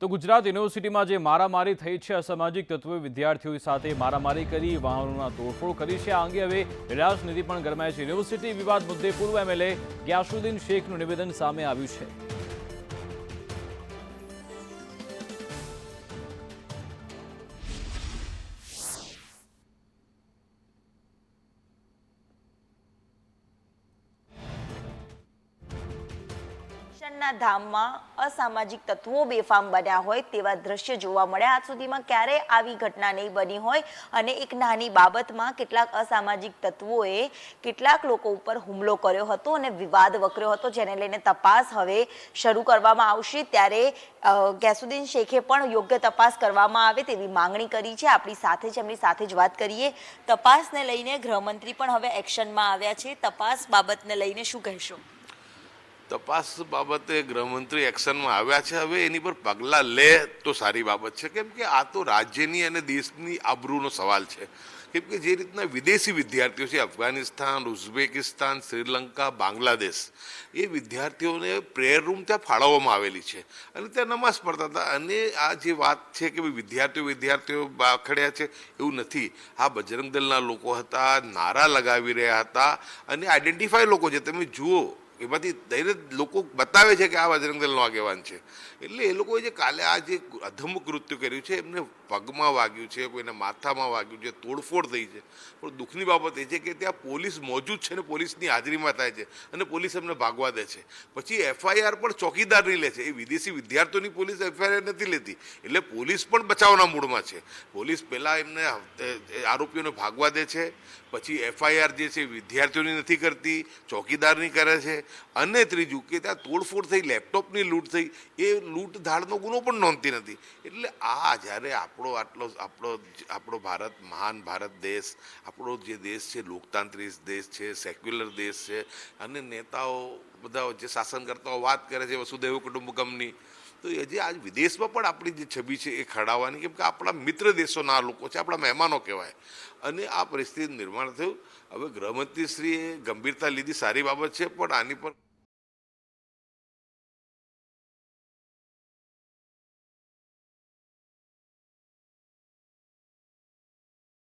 તો ગુજરાત યુનિવર્સિટીમાં જે મારામારી થઈ છે, અસામાજિક તત્વોએ વિદ્યાર્થીઓ સાથે મારામારી કરી, વાહનોના તોડફોડ કરી છે. આ અંગે હવે રાજનીતિ પણ ગરમાય છે. યુનિવર્સિટી વિવાદ મુદ્દે પૂર્વ એમએલએ ગ્યાસુદ્દીન શેખનું નિવેદન સામે આવ્યું છે. શનના ધામમાં અસામાજિક તત્વો બેફામ બન્યા હોય તેવા દ્રશ્ય જોવા મળ્યા. આજ સુધીમાં ક્યારેય આવી ઘટના નહીં બની હોય અને એક નાની બાબતમાં કેટલાક અસામાજિક તત્વોએ કેટલાક લોકો ઉપર હુમલો કર્યો હતો અને વિવાદ વકર્યો હતો, જેને લઈને તપાસ હવે શરૂ કરવામાં આવશે. ત્યારે ગેસુદ્દીન શેખે પણ યોગ્ય તપાસ કરવામાં આવે તેવી માંગણી કરી છે. આપણી સાથે જ, એમની સાથે જ વાત કરીએ. તપાસને લઈને ગૃહમંત્રી પણ હવે એક્શનમાં આવ્યા છે. તપાસ બાબતને લઈને શું કહેશો? તપાસ બાબતે ગૃહમંત્રી એક્શનમાં આવ્યા છે. હવે એની પર પગલાં લે તો સારી બાબત છે. કેમ કે આ તો રાજ્યની અને દેશની આબરૂનો સવાલ છે. કેમ કે જે રીતના વિદેશી વિદ્યાર્થીઓ છે, અફઘાનિસ્તાન, ઉઝબેકિસ્તાન, શ્રીલંકા, બાંગ્લાદેશ, એ વિદ્યાર્થીઓને પ્રેયર રૂમ ત્યાં ફાળવવામાં આવેલી છે. અને ત્યાં નમાઝ પડતા હતા. અને આ જે વાત છે કે વિદ્યાર્થીઓ વિદ્યાર્થીઓ બાખડ્યા છે, એવું નથી. આ બજરંગ દળના લોકો હતા, નારા લગાવી રહ્યા હતા. અને આઈડેન્ટિફાય લોકો છે. તમે જુઓ એમાંથી દરેક લોકો બતાવે છે કે આ બજરંગ દળનો આગેવાન છે. એટલે એ લોકોએ જે કાલે આ જે અધમ કૃત્ય કર્યું છે, એમને પગમાં વાગ્યું છે, કોઈને માથામાં વાગ્યું છે, તોડફોડ થઈ છે. પણ દુઃખની બાબત એ છે કે ત્યાં પોલીસ મોજૂદ છે ને પોલીસની હાજરીમાં થાય છે અને પોલીસ એમને ભાગવા દે છે. પછી એફઆઈઆર પણ ચોકીદારની લે છે. એ વિદેશી વિદ્યાર્થીઓની પોલીસ એફઆઈઆર નથી લેતી. એટલે પોલીસ પણ બચાવના મૂડમાં છે. પોલીસ પહેલાં એમને આરોપીઓને ભાગવા દે છે. પછી એફઆઈઆર જે છે વિદ્યાર્થીઓની નથી કરતી, ચોકીદારની કરે છે. અને ત્રીજું કે ત્યાં તોડફોડ થઈ, લેપટોપની લૂંટ થઈ, એ લૂંટ ધાડનો ગુનો પણ નોંધતી નથી. એટલે આ જ્યારે આપણો આટલો, આપણો આપણો ભારત મહાન ભારત દેશ, આપણો જે દેશ છે, લોકતાંત્રિક દેશ છે, સેક્યુલર દેશ છે, અને નેતાઓ બધા જે શાસનકર્તાઓ વાત કરે છે, વસુદેવ કુટુંબકમની તો એ જે આજ વિદેશમાં પણ આપણી જે છબી છે એ ખડાવવાની કેમ કે આપણા મિત્ર દેશોના લોકો છે, આપણા મહેમાનો કહેવાય. અને આ પરિસ્થિતિ નિર્માણ થયું. હવે ગૃહમંત્રીશ્રીએ ગંભીરતા લીધી, સારી બાબત છે, પણ આની પર